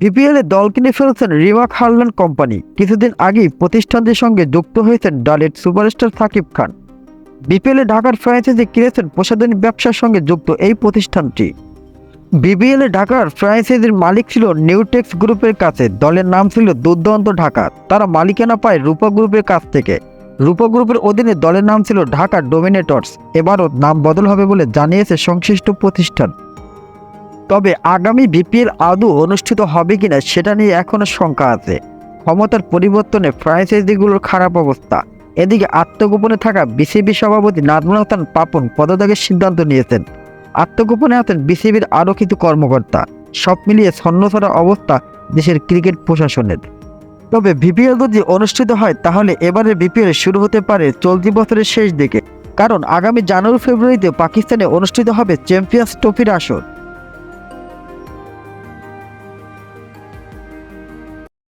BPL দল কিনে ফেলেছেন রিমাক হারলান কোম্পানি। কিছুদিন আগেই প্রতিষ্ঠানটির সঙ্গে যুক্ত হয়েছেন ডালের সুপারস্টার সাকিব খান। বিপিএল ঢাকার ফ্র্যাঞ্চাইজি কিনেছেন প্রসাধনী ব্যবসার সঙ্গে যুক্ত এই প্রতিষ্ঠানটি। বিপিএল ঢাকার ফ্র্যাঞ্চাইজির মালিক ছিল নিউটেক্স গ্রুপের কাছে। দলের নাম ছিল দুর্দান্ত ঢাকা। তারা মালিকানা পায় রূপা গ্রুপের কাছ থেকে। রূপা গ্রুপের অধীনে দলের নাম ছিল ঢাকা ডোমিনেটর্স। এবারও নাম বদল হবে বলে জানিয়েছে সংশ্লিষ্ট প্রতিষ্ঠান। তবে আগামী বিপিএল আদৌ অনুষ্ঠিত হবে কিনা সেটা নিয়ে এখনও শঙ্কা আছে। ক্ষমতার পরিবর্তনে ফ্র্যাঞ্চাইজিগুলোর খারাপ অবস্থা। এদিকে আত্মগোপনে থাকা বিসিবি সভাপতি নাজমুল হাসান পাপন পদত্যাগের সিদ্ধান্ত নিয়েছেন। আত্মগোপনে আছেন বিসিবির আরও কিছু কর্মকর্তা। সব মিলিয়ে ছন্নছাড়া অবস্থা দেশের ক্রিকেট প্রশাসনের। তবে বিপিএল যদি অনুষ্ঠিত হয়, তাহলে এবারে বিপিএল শুরু হতে পারে চলতি বছরের শেষ দিকে। কারণ আগামী জানুয়ারি ফেব্রুয়ারিতে পাকিস্তানে অনুষ্ঠিত হবে চ্যাম্পিয়ন্স ট্রফির আসর।